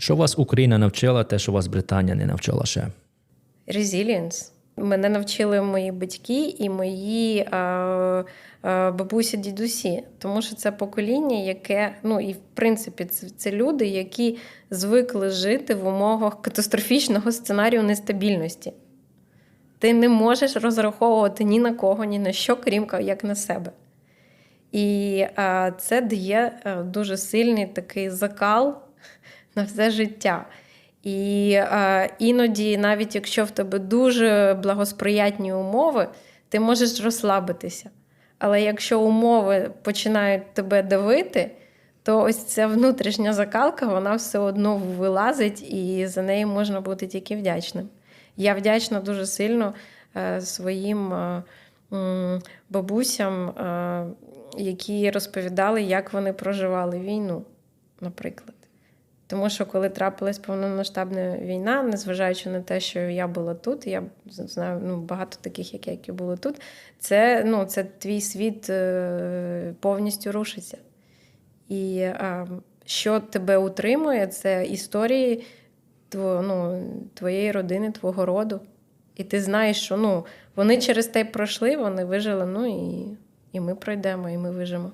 Що вас Україна навчила, те, що вас Британія не навчила ще? Resilience. Мене навчили мої батьки і мої а, а, бабусі, дідусі, тому що це покоління, яке, ну і в принципі, це, це люди, які звикли жити в умовах катастрофічного сценарію нестабільності. Ти не можеш розраховувати ні на кого, ні на що, крім як на себе. І а, це дає а, дуже сильний такий закал на все життя. І е, іноді, навіть якщо в тебе дуже благосприятні умови, ти можеш розслабитися. Але якщо умови починають тебе давити, то ось ця внутрішня закалка, вона все одно вилазить, і за неї можна бути тільки вдячним. Я вдячна дуже сильно е, своїм е, бабусям, е, які розповідали, як вони проживали війну, наприклад. Тому що коли трапилась повномасштабна війна, незважаючи на те, що я була тут, я знаю ну, багато таких, як я, які були тут, це, ну, це твій світ е, повністю рушиться. І що тебе утримує, це історії тво, ну, твоєї родини, твого роду. І ти знаєш, що ну, вони через те пройшли, вони вижили, ну і, і ми пройдемо, і ми вижимо.